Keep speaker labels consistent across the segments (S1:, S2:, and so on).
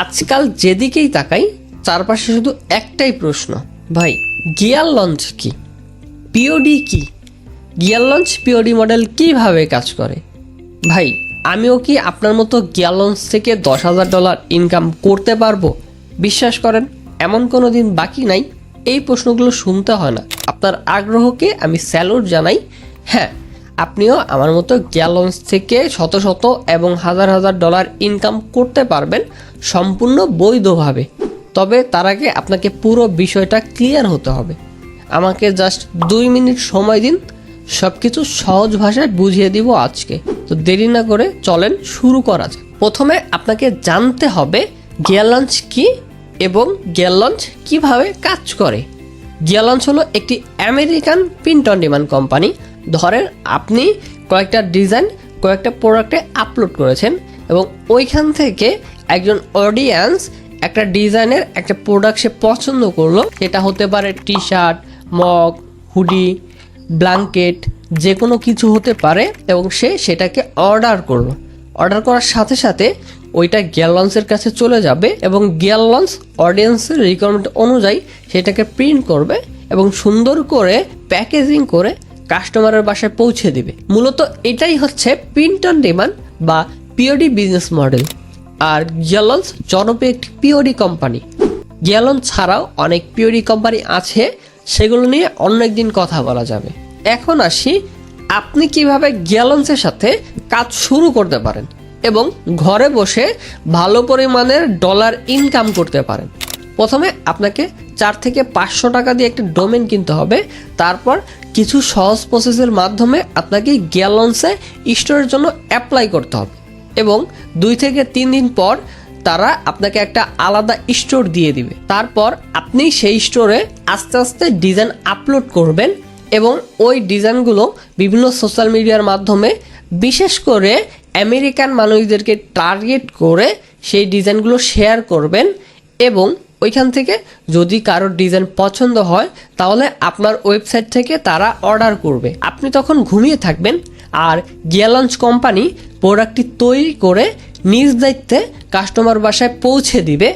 S1: আজকাল যেদিকেই তাকাই, চারপাশে শুধু একটাই প্রশ্ন। ভাই, গিয়ার লঞ্চ কি? পিওডি কি? গিয়ার লঞ্চ পিওডি মডেল কীভাবে কাজ করে? ভাই, আমিও কি আপনার মতো গিয়ার লঞ্চ থেকে দশ হাজার ডলার ইনকাম করতে পারব? বিশ্বাস করেন, এমন কোনো দিন বাকি নাই। এই প্রশ্নগুলো শুনতে হয় না। আপনার আগ্রহকে আমি স্যালুট জানাই। হ্যাঁ আপনিও আমার মতো গিয়ার লঞ্চ থেকে শত শত এবং হাজার হাজার ডলার ইনকাম করতে পারবেন সম্পূর্ণ বৈধভাবে। তবে তার আগে আপনাকে পুরো বিষয়টা ক্লিয়ার হতে হবে। আমাকে জাস্ট দুই মিনিট সময় দিন সব কিছু সহজ ভাষায় বুঝিয়ে দিব আজকে। তো দেরি না করে চলেন শুরু করা যাক। প্রথমে আপনাকে জানতে হবে গিয়ার লঞ্চ কি এবং গিয়ার লঞ্চ কীভাবে কাজ করে। গিয়ার লঞ্চ হলো একটি American print on demand company. ধরেন আপনি কয়েকটা ডিজাইন কয়েকটা প্রোডাক্টে আপলোড করেছেন এবং ওইখান থেকে একজন অডিয়েন্স একটা ডিজাইনের একটা প্রোডাক্ট সে পছন্দ করল। সেটা হতে পারে T shirt mug hoodie blanket যে কোনো কিছু হতে পারে এবং সে সেটাকে অর্ডার করল। অর্ডার করার সাথে সাথে ওইটা গিয়ার লঞ্চের কাছে চলে যাবে এবং গিয়ার লঞ্চ অডিয়েন্সের রিকোয়ারমেন্ট অনুযায়ী সেটাকে প্রিন্ট করবে এবং সুন্দর করে প্যাকেজিং করে কাস্টমারের বাসায় পৌঁছে দিবে। মূলত এটাই হচ্ছে প্রিন্ট অন ডিমান্ড বা পিওডি বিজনেস মডেল আর গ্যালন্স জনপ্রিয় একটি পিওডি কোম্পানি গ্যালন ছাড়াও অনেক পিওডি কোম্পানি আছে, সেগুলো নিয়ে অন্য একদিন কথা বলা যাবে। এখন আসি আপনি কীভাবে গিয়ালন্সের সাথে কাজ শুরু করতে পারেন এবং ঘরে বসে ভালো পরিমাণের ডলার ইনকাম করতে পারেন। প্রথমে আপনাকে চার থেকে পাঁচশো টাকা দিয়ে একটা ডোমেন কিনতে হবে। তারপর কিছু সহজ প্রসেসের মাধ্যমে আপনাকে গিয়ালন্সে স্টোরের জন্য অ্যাপ্লাই করতে হবে এবং দুই থেকে তিন দিন পর তারা আপনাকে একটা আলাদা স্টোর দিয়ে দিবে। তারপর আপনি সেই স্টোরে আস্তে আস্তে ডিজাইন আপলোড করবেন এবং ওই ডিজাইনগুলো বিভিন্ন সোশ্যাল মিডিয়ার মাধ্যমে বিশেষ করে আমেরিকান মানুষদেরকে টার্গেট করে সেই ডিজাইনগুলো শেয়ার করবেন এবং ওইখান থেকে যদি কারোর ডিজাইন পছন্দ হয়, তাহলে আপনার ওয়েবসাইট থেকে তারা অর্ডার করবে। আপনি তখন ঘুমিয়ে থাকবেন আর গিয়ালঞ্চ কোম্পানি প্রোডাক্টটি তৈরি করে নিজ দায়িত্বে কাস্টমার বাসায় পৌঁছে দিবে।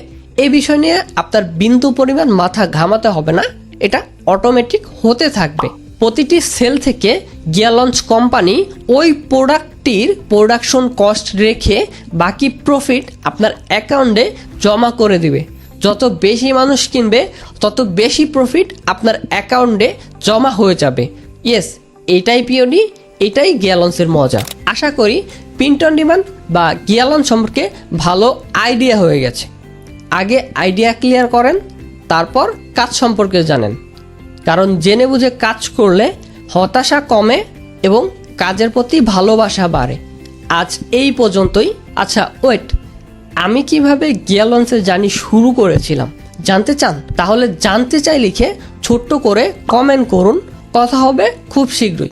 S1: এই বিষয় নিয়ে আপনার বিন্দু পরিমাণ মাথা ঘামাতে হবে না, এটা অটোমেটিক হতে থাকবে। প্রতিটি সেল থেকে গিয়ালঞ্চ কোম্পানি ওই প্রোডাক্টটির প্রোডাকশন কস্ট রেখে বাকি প্রফিট আপনার অ্যাকাউন্টে জমা করে দিবে। যত বেশি মানুষ কিনবে, তত বেশি প্রফিট আপনার অ্যাকাউন্টে জমা হয়ে যাবে। ইয়েস এটাই পিওডি এটাই গিয়ালন্সের মজা। আশা করি প্রিন্ট অন ডিমান্ড বা গিয়ালন সম্পর্কে ভালো আইডিয়া হয়ে গেছে। আগে আইডিয়া ক্লিয়ার করেন, তারপর কাজ সম্পর্কে জানেন। কারণ জেনে বুঝে কাজ করলে হতাশা কমে এবং কাজের প্রতি ভালোবাসা বাড়ে। আজ এই পর্যন্তই। আচ্ছা ওয়েট আমি কীভাবে গিয়ালন্সের জানি শুরু করেছিলাম? জানতে চান? তাহলে জানতে চাই লিখে ছোট্ট করে কমেন্ট করুন। কথা হবে খুব শীঘ্রই।